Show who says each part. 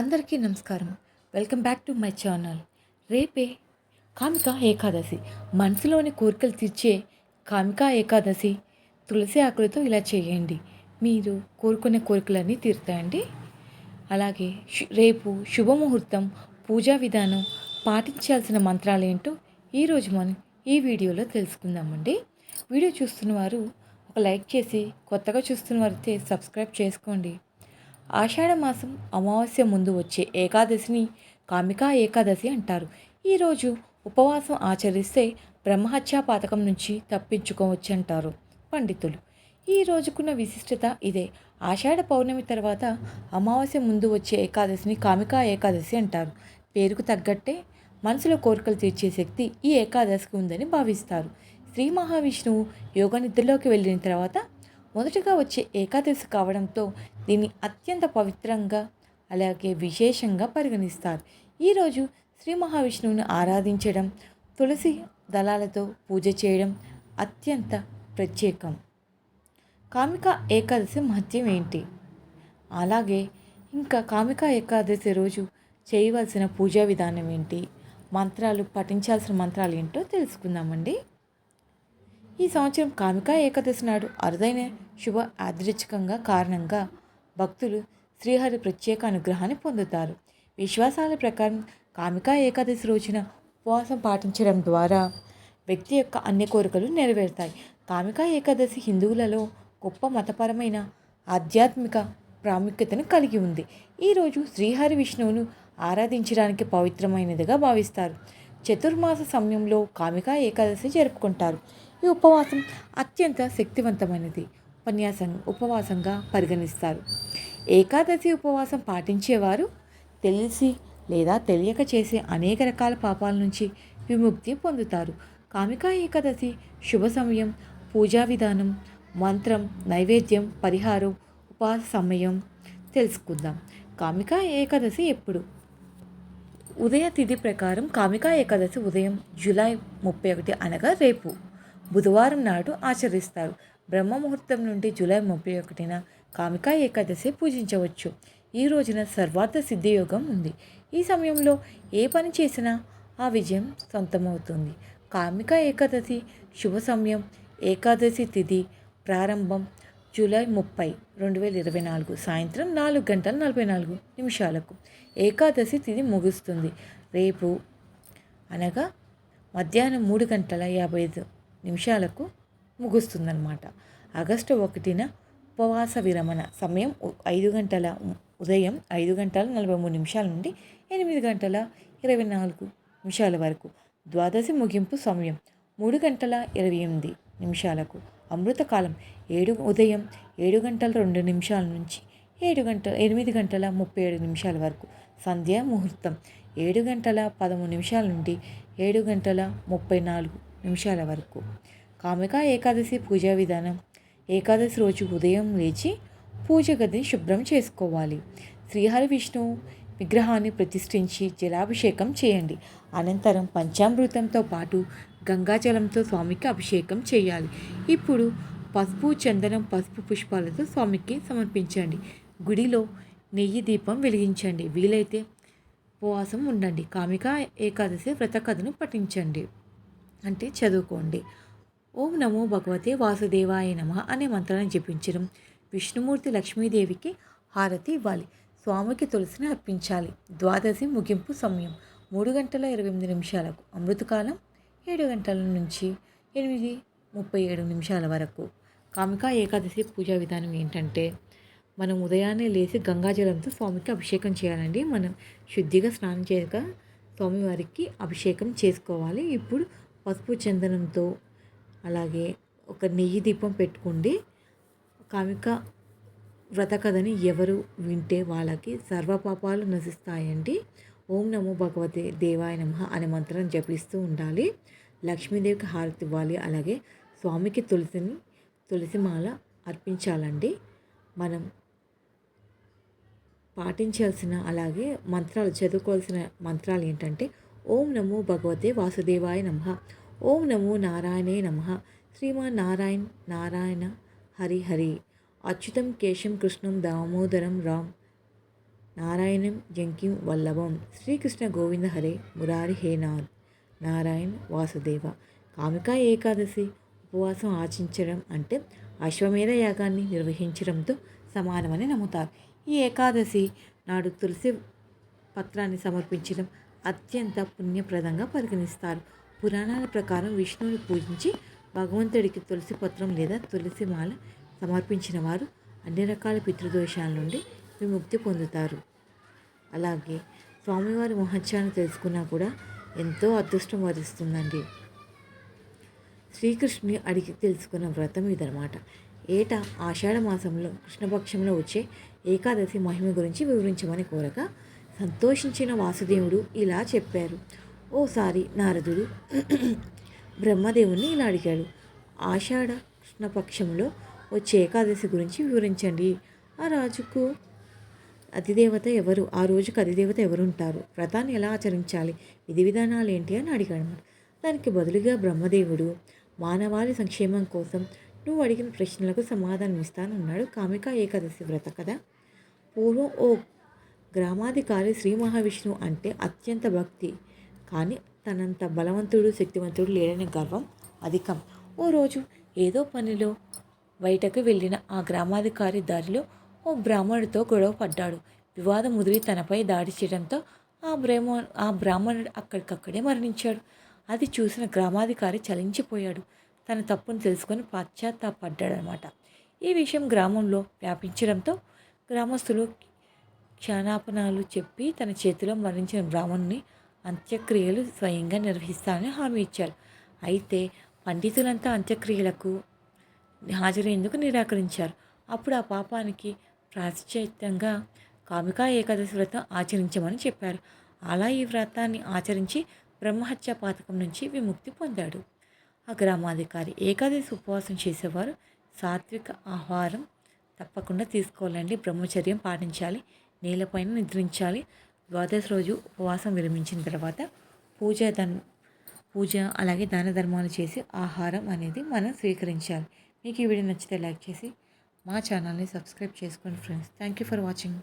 Speaker 1: అందరికీ నమస్కారం. Welcome back to my channel. రేపే కామిక ఏకాదశి. మనసులోని కోరికలు తీర్చే కామిక ఏకాదశి. తులసి ఆకులతో ఇలా చేయండి. మీరు కోరుకునే కోరికలన్నీ తీరుతాయండి. అలాగే రేపు శుభముహూర్తం పూజా విధానం పాటించాల్సిన మంత్రాలు ఏంటో ఈరోజు మనం ఈ వీడియోలో తెలుసుకుందామండి. వీడియో చూస్తున్న వారు ఒక లైక్ చేసి కొత్తగా చూస్తున్న వారైతే సబ్స్క్రైబ్ చేసుకోండి. ఆషాఢ మాసం అమావాస్య ముందు వచ్చే ఏకాదశిని కామికా ఏకాదశి అంటారు. ఈరోజు ఉపవాసం ఆచరిస్తే బ్రహ్మహత్యా పాతకం నుంచి తప్పించుకోవచ్చు అంటారు పండితులు. ఈ రోజుకున్న విశిష్టత ఇదే. ఆషాఢ పౌర్ణమి తర్వాత అమావాస్య ముందు వచ్చే ఏకాదశిని కామికా ఏకాదశి అంటారు. పేరుకు తగ్గట్టే మనసులో కోరికలు తీర్చే శక్తి ఈ ఏకాదశికి ఉందని భావిస్తారు. శ్రీ మహావిష్ణువు యోగ నిద్రలోకి వెళ్ళిన తర్వాత మొదటగా వచ్చే ఏకాదశి కావడంతో దీన్ని అత్యంత పవిత్రంగా అలాగే విశేషంగా పరిగణిస్తారు. ఈరోజు శ్రీ మహావిష్ణువుని ఆరాధించడం తులసి దళాలతో పూజ చేయడం అత్యంత ప్రత్యేకం. కామిక ఏకాదశి మహత్యం ఏంటి? అలాగే ఇంకా కామిక ఏకాదశి రోజు చేయవలసిన పూజా విధానం ఏంటి? మంత్రాలు పఠించాల్సిన మంత్రాలు ఏంటో తెలుసుకుందామండి. ఈ సంవత్సరం కామికా ఏకాదశి నాడు అరుదైన శుభ యాదృచ్ఛికంగా కారణంగా భక్తులు శ్రీహరి ప్రత్యేక అనుగ్రహాన్ని పొందుతారు. విశ్వాసాల ప్రకారం కామికా ఏకాదశి రోజున ఉపవాసం పాటించడం ద్వారా వ్యక్తి యొక్క అన్ని కోరికలు నెరవేరుతాయి. కామికా ఏకాదశి హిందువులలో గొప్ప మతపరమైన ఆధ్యాత్మిక ప్రాముఖ్యతను కలిగి ఉంది. ఈరోజు శ్రీహరి విష్ణువును ఆరాధించడానికి పవిత్రమైనదిగా భావిస్తారు. చతుర్మాస సమయంలో కామికా ఏకాదశి జరుపుకుంటారు. ఈ ఉపవాసం అత్యంత శక్తివంతమైనది. ఉపన్యాసం ఉపవాసంగా పరిగణిస్తారు. ఏకాదశి ఉపవాసం పాటించేవారు తెలిసి లేదా తెలియక చేసే అనేక రకాల పాపాల నుంచి విముక్తి పొందుతారు. కామికా ఏకాదశి శుభ సమయం పూజా విధానం మంత్రం నైవేద్యం పరిహారం ఉపవాస సమయం తెలుసుకుందాం. కామికా ఏకాదశి ఎప్పుడు? ఉదయ తిథి ప్రకారం కామికా ఏకాదశి ఉదయం జూలై ముప్పై ఒకటి అనగా రేపు. బుధవారం నాడు ఆచరిస్తారు. బ్రహ్మ ముహూర్తం నుండి జూలై ముప్పై ఒకటిన కామికా ఏకాదశి పూజించవచ్చు. ఈ రోజున సర్వార్థ సిద్ధియోగం ఉంది. ఈ సమయంలో ఏ పని చేసినా ఆ విజయం సొంతమవుతుంది. కామిక ఏకాదశి శుభ సమయం. ఏకాదశి తిథి ప్రారంభం జూలై ముప్పై రెండు వేల ఇరవై నాలుగు సాయంత్రం నాలుగు గంటల నలభై నాలుగు నిమిషాలకు. ఏకాదశి తిథి ముగుస్తుంది. రేపు అనగా మధ్యాహ్నం మూడు గంటల యాభై ఐదు నిమిషాలకు ముగుస్తుందన్నమాట. ఆగస్టు ఒకటిన ఉపవాస విరమణ సమయం ఐదు గంటల ఉదయం ఐదు గంటల నలభై మూడు నిమిషాల నుండి ఎనిమిది గంటల ఇరవై నాలుగు నిమిషాల వరకు. ద్వాదశి ముగింపు సమయం మూడు గంటల ఇరవై ఎనిమిది నిమిషాలకు. అమృతకాలం ఏడు ఉదయం ఏడు గంటల రెండు నిమిషాల నుంచి ఏడు గంటల ఎనిమిది గంటల ముప్పై ఏడు నిమిషాల వరకు. సంధ్యా ముహూర్తం ఏడు గంటల పదమూడు నిమిషాల నుండి ఏడు గంటల ముప్పై నాలుగు నిమిషాల వరకు. కామిక ఏకాదశి పూజా విధానం. ఏకాదశి రోజు ఉదయం లేచి పూజ గదిని శుభ్రం చేసుకోవాలి. శ్రీహరి విష్ణువు విగ్రహాన్ని ప్రతిష్ఠించి జలాభిషేకం చేయండి. అనంతరం పంచామృతంతో పాటు గంగాజలంతో స్వామికి అభిషేకం చేయాలి. ఇప్పుడు పసుపు చందనం పసుపు పుష్పాలతో స్వామికి సమర్పించండి. గుడిలో నెయ్యి దీపం వెలిగించండి. వీలైతే ఉపవాసం ఉండండి. కామిక ఏకాదశి వ్రత కథను పఠించండి. అంటే చదువుకోండి. ఓం నమో భగవతే వాసుదేవాయ నమ అనే మంత్రాన్ని జపించడం. విష్ణుమూర్తి లక్ష్మీదేవికి హారతి ఇవ్వాలి. స్వామికి తులసిని అర్పించాలి. ద్వాదశి ముగింపు సమయం. మూడు గంటల ఇరవై ఎనిమిది నిమిషాలకు. అమృతకాలం ఏడు గంటల నుంచి ఎనిమిది ముప్పై ఏడు నిమిషాల వరకు. కామికా ఏకాదశి పూజా విధానం ఏంటంటే మనం ఉదయాన్నే లేచి గంగాజలంతో స్వామికి అభిషేకం చేయాలండి. మనం శుద్ధిగా స్నానం చేయక స్వామివారికి అభిషేకం చేసుకోవాలి. ఇప్పుడు పసుపు చందనంతో అలాగే ఒక నెయ్యి దీపం పెట్టుకోండి కామిక వ్రత కథని ఎవరు వింటే వాళ్ళకి సర్వపాపాలు నశిస్తాయండి. ఓం నమో భగవతే దేవాయ నమ అనే మంత్రం జపిస్తూ ఉండాలి. లక్ష్మీదేవికి హారతి ఇవ్వాలి. అలాగే స్వామికి తులసిని తులసి మాల అర్పించాలండి. మనం పాటించాల్సిన అలాగే మంత్రాలు చదువుకోవాల్సిన మంత్రాలు ఏంటంటే ఓం నమో భగవతే వాసుదేవాయ నమ. ఓం నమో నారాయణే నమ. శ్రీమాన్ నారాయణ్ నారాయణ హరి హరి. అచ్యుతం కేశం కృష్ణం దామోదరం రామ్. నారాయణం జంకిం వల్లభం. శ్రీకృష్ణ గోవింద హరే మురారి హే నాథ్ నారాయణ్ వాసుదేవ. కామికా ఏకాదశి ఉపవాసం ఆచరించడం అంటే అశ్వమేధ యాగాన్ని నిర్వహించడంతో సమానమని నమ్ముతారు. ఈ ఏకాదశి నాడు తులసి పత్రాన్ని సమర్పించడం అత్యంత పుణ్యప్రదంగా పరిగణిస్తారు. పురాణాల ప్రకారం విష్ణువుని పూజించి భగవంతుడికి తులసి పత్రం లేదా తులసి మాల సమర్పించిన వారు అన్ని రకాల పితృదోషాల నుండి విముక్తి పొందుతారు. అలాగే స్వామివారి మహత్యాన్ని తెలుసుకున్నా కూడా ఎంతో అదృష్టం వరిస్తుందండి. శ్రీకృష్ణుని అడిగి తెలుసుకున్న వ్రతం ఇదనమాట ఏటా ఆషాఢ మాసంలో కృష్ణపక్షంలో వచ్చే ఏకాదశి మహిమ గురించి వివరించమని కోరగా సంతోషించిన వాసుదేవుడు ఇలా చెప్పారు. ఓసారి నారదుడు బ్రహ్మదేవుని ఇలా అడిగాడు. ఆషాఢ కృష్ణపక్షంలో వచ్చే ఏకాదశి గురించి వివరించండి. ఆ రాజుకు అతిదేవత ఎవరు? ఆ రోజుకి అతిదేవత ఎవరు ఉంటారు వ్రతాన్ని ఎలా ఆచరించాలి? విధి విధానాలు ఏంటి అని అడిగాడు దానికి బదులుగా బ్రహ్మదేవుడు మానవాళి సంక్షేమం కోసం నువ్వు అడిగిన ప్రశ్నలకు సమాధానం ఇస్తానన్నాడు కామిక ఏకాదశి వ్రత కదా పూర్వం ఓ గ్రామాధికారి శ్రీ మహావిష్ణువు అంటే అత్యంత భక్తి కానీ తనంత బలవంతుడు శక్తివంతుడు లేడని గర్వం అధికం. ఓ రోజు ఏదో పనిలో బయటకు వెళ్ళిన ఆ గ్రామాధికారి దారిలో ఓ బ్రాహ్మణుడితో గొడవ పడ్డాడు. వివాదం ముదిరి తనపై దాడి చేయడంతో ఆ బ్రహ్మ ఆ బ్రాహ్మణుడు అక్కడికక్కడే మరణించాడు. అది చూసిన గ్రామాధికారి చలించిపోయాడు. తన తప్పును తెలుసుకొని పశ్చాత్తాపడ్డాడనమాట ఈ విషయం గ్రామంలో వ్యాపించడంతో గ్రామస్తులు క్షణాపణాలు చెప్పి తన చేతిలో మరణించిన బ్రాహ్మణుని అంత్యక్రియలు స్వయంగా నిర్వహిస్తానని హామీ ఇచ్చారు. అయితే పండితులంతా అంత్యక్రియలకు హాజరయ్యేందుకు నిరాకరించారు. అప్పుడు ఆ పాపానికి ప్రాశ్చిత్యంగా కామికా ఏకాదశి వ్రతం ఆచరించమని చెప్పారు. అలా ఈ వ్రతాన్ని ఆచరించి బ్రహ్మహత్య పాతకం నుంచి విముక్తి పొందాడు. ఆ గ్రామాధికారి ఏకాదశి ఉపవాసం చేసేవారు. సాత్విక ఆహారం తప్పకుండా తీసుకోవాలండి. బ్రహ్మచర్యం పాటించాలి. నేలపైన నిద్రించాలి. ద్వాదశ రోజు ఉపవాసం విరమించిన తర్వాత పూజ ధన్ పూజ అలాగే దాన ధర్మాలు చేసి ఆహారం అనేది మనం స్వీకరించాలి. మీకు ఈ వీడియో నచ్చితే లైక్ చేసి మా ఛానల్ని సబ్స్క్రైబ్ చేసుకోండి friends. Thank you for watching.